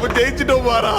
நம்ம ஜெயிச்சிட்டோம் பாரா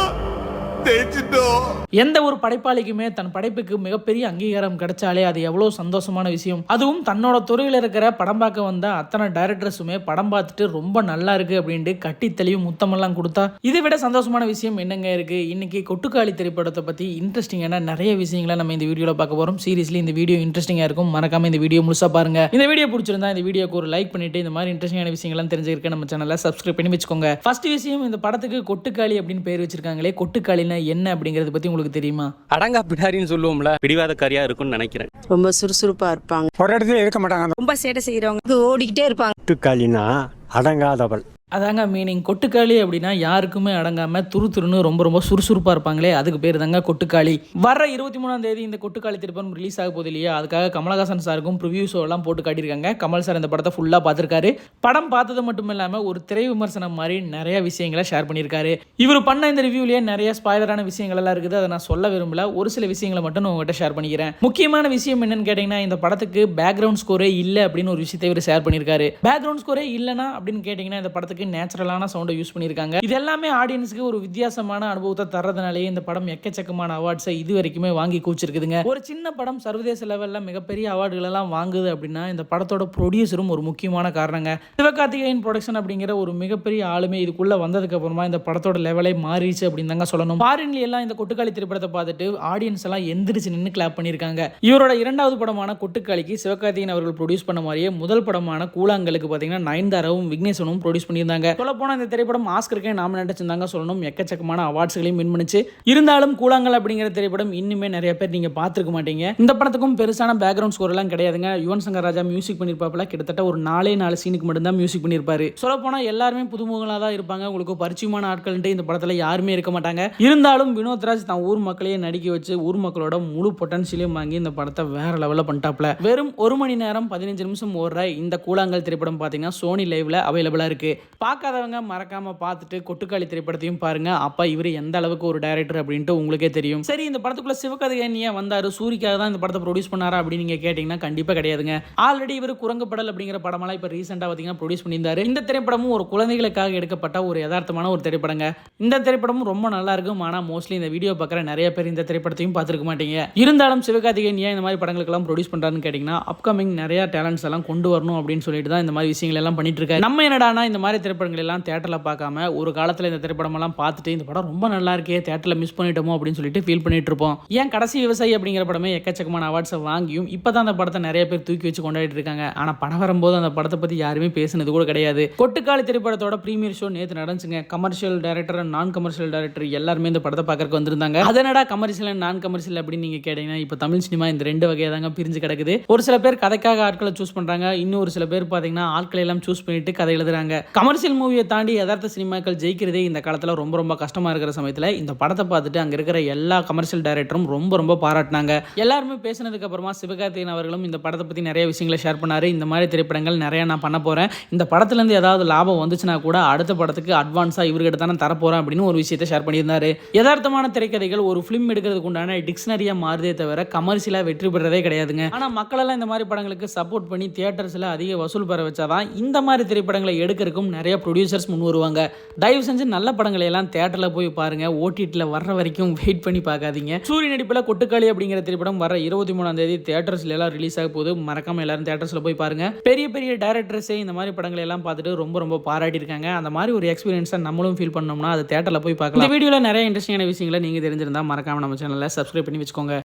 ஜெயிச்சிட்டோம் எந்த ஒரு படைப்பாளிக்குமே தன் படைப்புக்கு மிகப்பெரிய அங்கீகாரம் கிடைச்சாலே அது எவ்வளோ சந்தோஷமான விஷயம். அதுவும் தன்னோட துறையில் இருக்கிற படம் பார்க்க வந்த அத்தனை டைரக்டர்ஸுமே படம் பார்த்துட்டு ரொம்ப நல்லா இருக்கு அப்படின்ட்டு கட்டி தெளிவு முத்தமெல்லாம் கொடுத்தா இதை விட சந்தோஷமான விஷயம் என்னங்க இருக்கு? இன்னைக்கு கொட்டுக்காளி திரைப்படத்தை பற்றி இன்ட்ரெஸ்டிங்கான நிறைய விஷயங்களை நம்ம இந்த வீடியோவில் பார்க்க போகிறோம் சீரியஸ்லி இந்த வீடியோ இன்ட்ரெஸ்டிங்காக இருக்கும். மறக்காம இந்த வீடியோ முழுசாக பாருங்க. இந்த வீடியோ பிடிச்சிருந்தா இந்த வீடியோக்கு ஒரு லைக் பண்ணிட்டு இந்த மாதிரி இன்ட்ரெஸ்டிங்கான விஷயங்கள்லாம் தெரிஞ்சிருக்க நம்ம சேனலை சப்ஸ்கிரைப் பண்ணி வச்சுக்கோங்க. ஃபர்ஸ்ட் விஷயம் இந்த படத்துக்கு கொட்டுக்காளி அப்படின்னு பேர் வச்சிருக்காங்களே கொட்டுக்காளினா என்ன அப்படிங்கிறத பற்றி உங்களுக்கு தெரியுமா? அடங்கா பிடாரின்னு சொல்லுவோம்ல. பிடிவாதக்காரியா இருக்கும்னு நினைக்கிறேன். ரொம்ப சுறுசுறுப்பாக இருப்பாங்க. ஒரு இடத்துல இருக்க மாட்டாங்க. ரொம்ப சேட்டை செய்கிறவங்க ஓடிக்கிட்டே இருப்பாங்க. கூட்டுக்காலினா அடங்காதவள். அதாங்க மீனிங் கொட்டுக்காளி அப்படின்னா யாருக்குமே அடங்காம துரு துருன்னு ரொம்ப ரொம்ப சுறுசுறுப்பா இருப்பாங்களே அதுக்கு பேர் தாங்க கொட்டுக்காளி. வர இருபத்தி மூணாம் தேதி இந்த கொட்டுக்காளி திரைப்படம் ரிலீஸ் ஆக போகுது இல்லையா? அதுக்காக கமலஹாசன் சாருக்கும் ப்ரிவியூ எல்லாம் போட்டு காட்டியிருக்காங்க. கமல் சார் இந்த படத்தை ஃபுல்லா பார்த்திருக்காரு. படம் பார்த்தது மட்டும் இல்லாம ஒரு திரை விமர்சனம் மாதிரி நிறைய விஷயங்களை ஷேர் பண்ணியிருக்காரு. இவர் பண்ண இந்த ரிவ்யூலயே நிறைய ஸ்பாய்லரான விஷயங்கள் எல்லாம் இருக்குது. அதை நான் சொல்ல விரும்பல. ஒரு சில விஷயங்களை மட்டும் நான் உங்ககிட்ட ஷேர் பண்ணிக்கிறேன். முக்கியமான விஷயம் என்னன்னு கேட்டீங்கன்னா இந்த படத்துக்கு பேக்ரவுண்ட் ஸ்கோரே இல்லை அப்படின்னு ஒரு விஷயத்தை இவர் ஷேர் பண்ணியிருக்காரு. பேக்ரவுண்ட் ஸ்கோரே இல்லைனா அப்படின்னு கேட்டிங்கன்னா இந்த படத்துக்கு நேச்சுரலான சவுண்டை யூஸ் பண்ணியிருக்காங்க. இது எல்லாமே ஆடியன்ஸுக்கு ஒரு வித்தியாசமான அனுபவத்தை தர்றதுனாலேயே இந்த படம் எக்கச்சக்கமான அவார்ட்ஸை இது வரைக்குமே வாங்கி கூச்சிருக்குதுங்க ஒரு சின்ன படம் சர்வதேச லெவலில் மிகப்பெரிய அவார்டுகள் எல்லாம் வாங்குது அப்படின்னா இந்த படத்தோட ப்ரொடியூசரும் ஒரு முக்கியமான காரணங்க. சிவகார்த்திகேயன் ப்ரொடக்ஷன் அப்படிங்கிற ஒரு மிகப்பெரிய ஆளுமே இதுக்குள்ள வந்ததுக்கு அப்புறமா இந்த படத்தோட லெவலே மாறிடுச்சு அப்படின்னு தாங்க சொல்லணும். ஃபாரின்ல எல்லாம் இந்த கொட்டுக்காளி திரைப்படத்தை பார்த்துட்டு ஆடியன்ஸ் எல்லாம் எந்திரிச்சு நின்று கிளாப் பண்ணியிருக்காங்க. இவரோட இரண்டாவது படமான கொட்டுக்காளிக்கு சிவகார்த்திகேயன் அவர்கள் ப்ரொடியூஸ் பண்ண மாதிரியே முதல் படமான கூழாங்கலுக்கு பார்த்தீங்கன்னா நயன்தாராவும் விக்னேஸ்வனும் ப்ரொடியூஸ் பண்ணியிருந்தாங்க. சொல்ல போனால் இந்த திரைப்படம் ஆஸ்கருக்கே நாம வச்சிருந்தாங்க சொல்லணும் எக்கச்சக்கமான அவார்ட்ஸ்களையும் வின் பண்ணிச்சு. இருந்தாலும் கூழாங்கல் அப்படிங்கிற திரைப்படம் இன்னுமே நிறைய பேர் நீங்க பார்த்துருக்க மாட்டீங்க. இந்த படத்துக்கும் பெருசான பேக்ரவுண்ட் ஸ்கோர் எல்லாம் கிடையாதுங்க. யுவன் சங்கர் ராஜா மியூசிக் பண்ணிருப்பாப்புல கிட்டத்தட்ட ஒரு நாலே நாலு சீனுக்கு மட்டும்தான் மியூசிக் பண்ணியிருப்பாரு. சொல்ல போனா எல்லாருமே புதுமுகங்களா தான் இருப்பாங்க. உங்களுக்கு பரிச்சயமான ஆட்கள்ன்ட்டு இந்த படத்துல யாருமே இருக்க மாட்டாங்க. இருந்தாலும் வினோத்ராஜ் தான் ஊர் மக்களையே நடிக்க வச்சு ஊர் மக்களோட முழு பொட்டன்ஷியலையும் வாங்கி இந்த படத்தை வேற லெவலில் பண்ணிட்டாப்ல வெறும் ஒரு மணி நேரம் பதினஞ்சு நிமிஷம் ஓடுற இந்த கூழாங்கல் திரைப்படம் பார்த்தீங்கன்னா சோனி லைவ்ல அவைலபிளாக இருக்கு. பார்க்காதவங்க மறக்காமல் பார்த்துட்டு கொட்டுக்காளி திரைப்படத்தையும் பாருங்க. அப்போ இவர் எந்த அளவுக்கு ஒரு டைரக்டர் அப்படின்ட்டு உங்களுக்கே தெரியும். சரி இந்த படத்துக்குள்ளே சிவகதையன் ஏன் வந்தாரு? சூரிக்காக தான் இந்த படத்தை ப்ரொடியூஸ் பண்ணாரா அப்படின்னு நீங்கள் கேட்டீங்கன்னா கண்டிப்பாக கிடையாதுங்க. ஆல்ரெடி இவர் குரங்குப்படல் அப்படிங்கிற படமெல்லாம் இப்போ ரீசெண்டாக பார்த்தீங்கன்னா ப்ரொடியூஸ் பண்ணியிருந்தார். இந்த திரைப்படமும் ஒரு குழந்தைகளுக்காக எடுக்கப்பட்ட ஒரு யதார்த்தமான ஒரு திரைப்படங்க. இந்த திரைப்படமும் ரொம்ப நல்லா இருக்கும். ஆனால் மோஸ்ட்லி இந்த வீடியோ பார்க்குற நிறைய பேர் இந்த திரைப்படத்தையும் பார்த்துருக்க மாட்டீங்க. இருந்தாலும் சிவகார்த்திகேயன் ஏன் இந்த மாதிரி படங்களுக்கெல்லாம் ப்ரொடியூஸ் பண்ணுறாருன்னு கேட்டிங்கன்னா அப்கமிங் நிறையா டேலண்ட்ஸ் எல்லாம் கொண்டு வரணும் அப்படின்னு சொல்லிட்டு தான் இந்த மாதிரி விஷயங்கள் எல்லாம் பண்ணிட்டு இருக்காரு. நம்ம என்னடானா இந்த மாதிரி திரைப்படங்கள் எல்லாம் தேட்டரில் பார்க்காம ஒரு காலத்தில் இந்த திரைப்படமெல்லாம் பார்த்துட்டு இந்த படம் ரொம்ப நல்லா இருக்கே தேட்டரில் மிஸ் பண்ணிட்டோமோ அப்படின்னு சொல்லிட்டு ஃபீல் பண்ணிட்டு இருப்போம். ஏன் கடைசி விவசாயி அப்படிங்கிற படமே எக்கச்சக்கமான அவார்ட்ஸை வாங்கியும் இப்போ தான் அந்த படத்தை நிறைய பேர் தூக்கி வச்சு கொண்டாடிட்டு இருக்காங்க. ஆனால் படம் வரும்போது அந்த படத்தை பற்றி யாருமே பேசினது கூட கிடையாது. கொட்டுக்காலி திரைப்படத்தோட ப்ரீமியர் ஷோ நேற்று நடந்துச்சுங்க. கமர்ஷியல் டைரக்டர் நான் கமர்ஷியல் டைரக்டர் எல்லாருமே இந்த படத்தை பார்க்கறக்கு வந்திருந்தாங்க. அதனடா கமர்ஷியல் நான் கமர்ஷியல் அப்படின்னு நீங்க கேட்டீங்கன்னா இப்போ தமிழ் சினிமா இந்த ரெண்டு வகையாக தாங்க பிரிஞ்சு கிடக்குது. ஒரு சில பேர் கதைக்காக ஆட்களை சூஸ் பண்றாங்க. இன்னும் ஒரு சில பேர் பார்த்தீங்கன்னா ஆட்களை எல்லாம் சூஸ் பண்ணிட்டு கதை எழுதுறாங்க. கமர்ஷியல் மூவியை தாண்டி யதார்த்த சினிமாக்கள் ஜெயிக்கிறதே இந்த காலத்தில் ரொம்ப ரொம்ப கஷ்டமா இருக்கிற சமயத்தில் இந்த படத்தை பார்த்துட்டு அங்கே இருக்கிற எல்லா கமர்ஷியல் டைரக்டரும் ரொம்ப ரொம்ப பாராட்டினாங்க. எல்லாருமே பேசினதுக்கு அப்புறமா சிவகார்த்திகேயன் அவர்களும் இந்த படத்தை பற்றி நிறைய விஷயங்களை ஷேர் பண்ணாரு. இந்த மாதிரி திரைப்படங்கள் நிறைய நான் பண்ண போறேன். இந்த படத்துலேருந்து ஏதாவது லாபம் வந்துச்சுன்னா கூட அடுத்த படத்துக்கு அட்வான்ஸாக இவர்கிட்ட தானே தரப்போறேன் அப்படின்னு ஒரு விஷயத்தை ஷேர் பண்ணியிருந்தாரு. யதார்த்தமான திரைக்கதைகள் ஒரு ஃபிலிம் எடுக்கிறதுக்கு உண்டான டிக்ஷனரியா மாறுதே தவிர கமர்ஷியலாக வெற்றி பெறதே கிடையாதுங்க. ஆனால் மக்களெல்லாம் இந்த மாதிரி படங்களுக்கு சப்போர்ட் பண்ணி தியேட்டர்ஸில் அதிக வசூல் பெற வச்சாதான் இந்த மாதிரி திரைப்படங்களை எடுக்கிறதுக்கும் நிறைய ப்ரொடியூசர்ஸ் முன் வருவாங்க. தயவு செஞ்சு நல்ல படங்களை எல்லாம் தேட்டரில் போய் பாருங்க. ஓடிடியில் வர்ற வரைக்கும் வெயிட் பண்ணி பார்க்காதீங்க. சூரிய நடிப்பில் கொட்டுக்காளி அப்படிங்கிற திரைப்படம் வர இருபத்தி மூணாம் தேதி தேட்டர்ஸ்ல எல்லாம் ரிலீஸ் ஆக போது மறக்காம எல்லாரும் தியேட்டர்ஸ்ல போய் பாருங்க. பெரிய பெரிய டேரக்டர்ஸே இந்த மாதிரி படங்களை எல்லாம் பார்த்துட்டு ரொம்ப ரொம்ப பாராட்டியிருக்காங்க அந்த மாதிரி ஒரு எக்ஸ்பீரியன்ஸை நம்மளும் ஃபீல் பண்ணோம்னா அது தேட்டரில் போய் பார்க்கலாம். இந்த வீடியோவில் நிறைய இன்ட்ரெஸ்டிங்கான விஷயங்களை நீங்கள் தெரிஞ்சிருந்தால் மறக்காம நம்ம சேனலில் சப்ஸ்கிரைப் பண்ணி வச்சுக்கோங்க.